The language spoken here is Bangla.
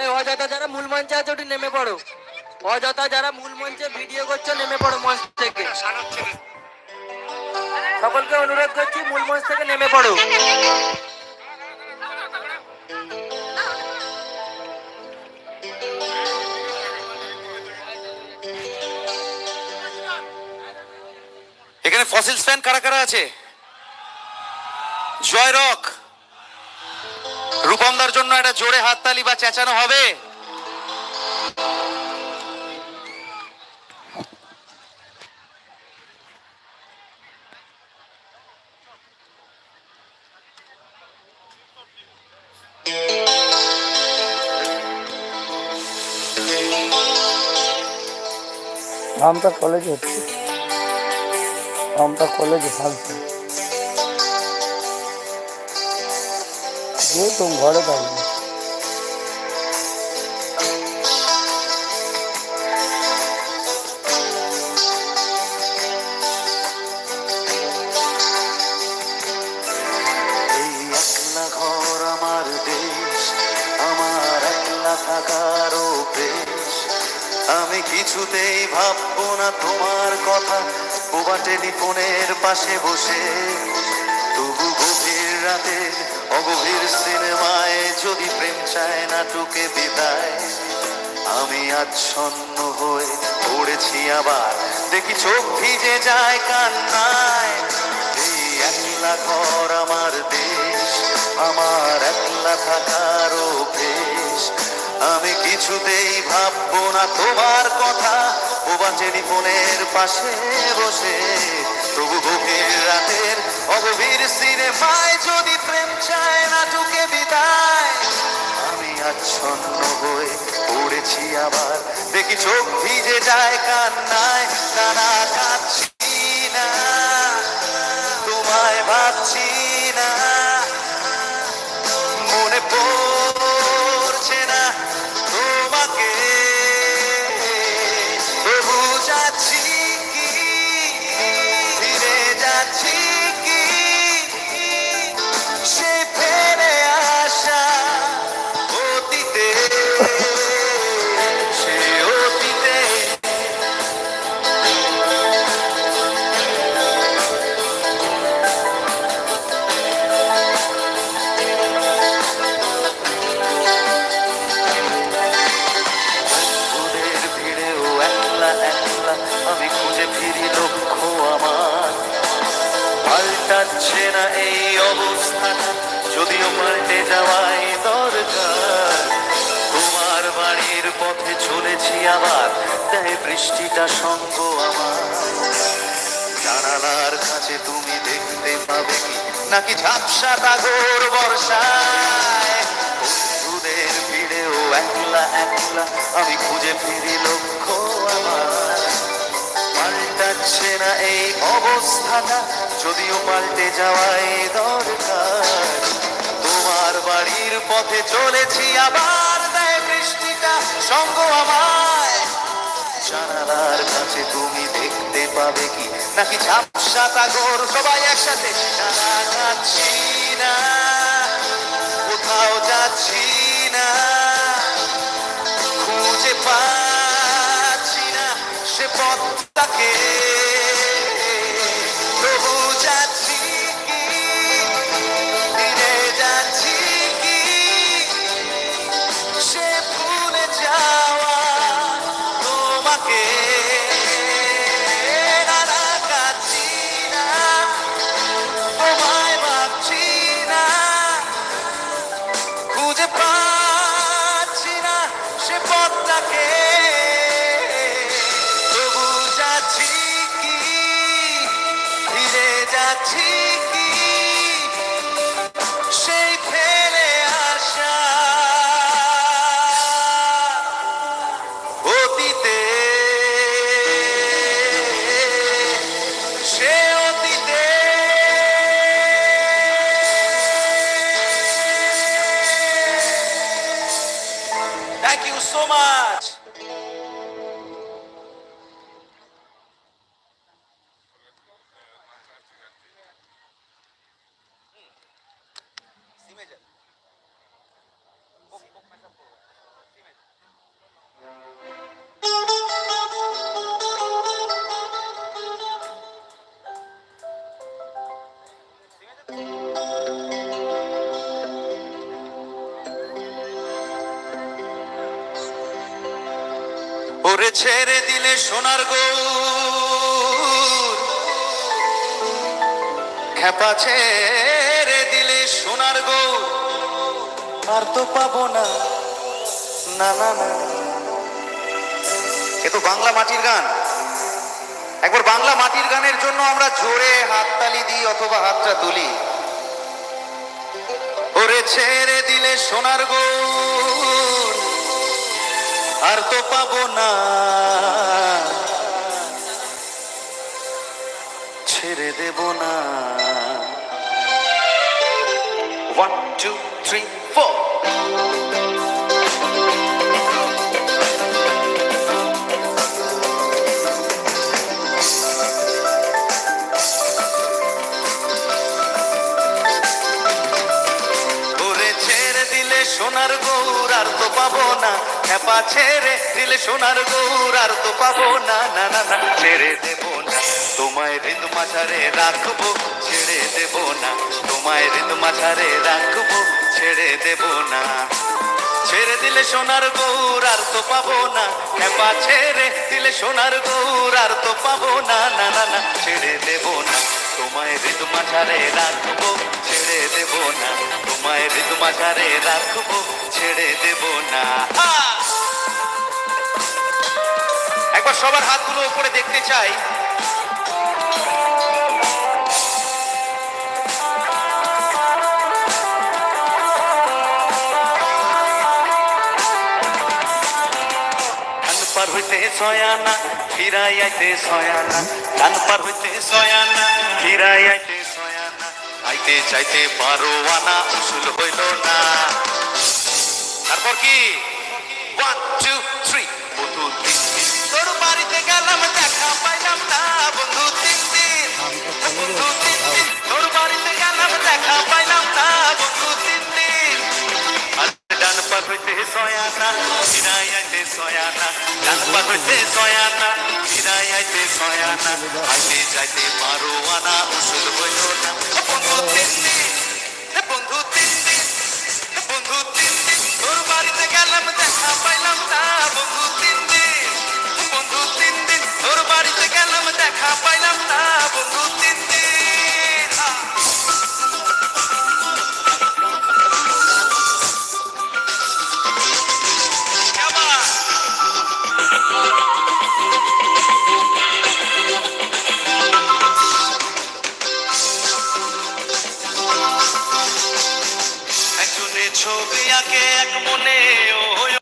এই অযথা যারা মূল মঞ্চে আছে, ওটি নেমে পড়ো। অযথা যারা মূল মঞ্চে ভিডিও করছ, নেমে পড়ো মঞ্চ থেকে। সকলকে অনুরোধ করছি, মূল মঞ্চ থেকে নেমে পড়ো। এখানে ফসিলস ফ্যান কারা কারা আছে? জয় রক। রূপমদার জন্য একটা জোরে হাততালি বা চেঁচানো হবে। আমটা কলেজে হচ্ছে। আমটা কলেজে ফালতু যে তুমি ঘরে থাকবে। এই একলা ঘর আমার একলা থাকার অভ্যেস। আমি কিছুতেই ভাববো না তোমার কথা ওবা টেলিফোনের পাশে বসে। তবু গভীর রাতে অগভীর সিনেমায় যদি প্রেম চায় নাটকে বিদায়, আমি আচ্ছন্ন হয়ে পড়েছি আবার। দেখি চোখ ভিজে যায় কান্নায়। এই একলা ঘর আমার দেশ, আমার একলা থাকার অভ্যেস। আমি কিছুতেই ভাববো না তোমার কথা। ওবা টেলিফোনের পাশে বসে। তবু গভীর রাতের অগভীর সিনেমায় যদি প্রেম চায় না ঢুকে বিদায়, আমি আচ্ছন্ন হয়ে পড়েছি আবার। দেখি চোখ ভিজে যায় কান্নায়, নানা কাঁদছি না, তোমায় ভাবছি না। যদিও পাল্টে যাওয়াই দরকার তোমার বাড়ির পথে চলেছি আবার দেয় বৃষ্টিটা সঙ্গ আমার জানালার কাছে তুমি দেখতে পাবে কি নাকি ঝাপসা টাগর বর্ষায় বন্ধুদের ভিড়েও একলা একলা আমি খুঁজে ফিরি লক্ষ্য আমার পাল্টাচ্ছে না এই অবস্থাটা যদিও পাল্টে যাওয়াই দরকার। বাড়ির পথে চলেছি, আবার দেয় বৃষ্টিটা। সঙ্গ আমায়। জানালার কাছে তুমি দেখতে পাবে কি? নাকি ঝাপসা তাগর সবাই একসাথে? যাচ্ছি না। কোথাও যাচ্ছি না। খুঁজে পাচ্ছি না। সে পথটাকে Thank you so much. ছেড়ে দিলে সোনার গৌর খেপা ছেড়ে দিলে সোনার গৌর আর তো পাবো না। না না না এ তো বাংলা মাটির গান। একবার বাংলা মাটির গানের জন্য আমরা জোরে হাততালি দিই অথবা হাতটা তুলি। ওরে ছেড়ে দিলে সোনার গৌর আর তো পাবো না। ছেড়ে দেব না। ওয়ান টু থ্রি ফোর সোনার গৌর আর তো পাবো না। খেপা ছেড়ে দিলে সোনার গৌর আর তো পাবো না। না না না, ছেড়ে দেবো না। তোমায় ঋতু মাঝারে রাখব, ছেড়ে দেবো না। তোমায় ঋতু মাঝারে রাখব, ছেড়ে দেবো না। ছেড়ে দিলে সোনার গৌর আর তো পাবো না। খেপা ছেড়ে দিলে সোনার গৌর আর তো পাবো না। না না না, ছেড়ে দেবো না। তোমায় ঋতু মাঝারে রাখব, ছেড়ে দেব না। তোমায় ঋতু মাঝারে রাখব, ছেড়ে দেব না। একবার সবার হাতগুলো উপরে দেখতে চাই। পার হইতে সয়ানা ফিরাই আইতে সয়ানা কান পার হইতে সয়ানা ফিরাই আইতে সয়ানা আইতে চাইতে পারো আনা উসুল হইল না। তারপর কি? ওয়ান টু থ্রি বন্ধু তিন দিন। তোর বাড়িতে গেলাম দেখা পাইলাম না বন্ধু তিন দিন। বন্ধু তিন দিন। তোর বাড়িতে গেলাম দেখা পাইলাম না বন্ধু তিন দিন। ডান পার হইতে সয়ানা ফিরাই আইতে সয়ানা ডান পার হইতে সয়ানা ফিরাই আইতে সয়ানা আইতে যাইতে পারো আনা ওষুধ হইল না। বন্ধু তিন দিন বন্ধু তিন দিন বন্ধু তিন দিন তোর বাড়িতে গেলাম, দেখা পাইলাম না, বন্ধু তিন দিন বন্ধু তিন দিন তোর বাড়িতে গেলাম, দেখা পাইলাম না, বন্ধু ছবি আঁকে এক মনে ওই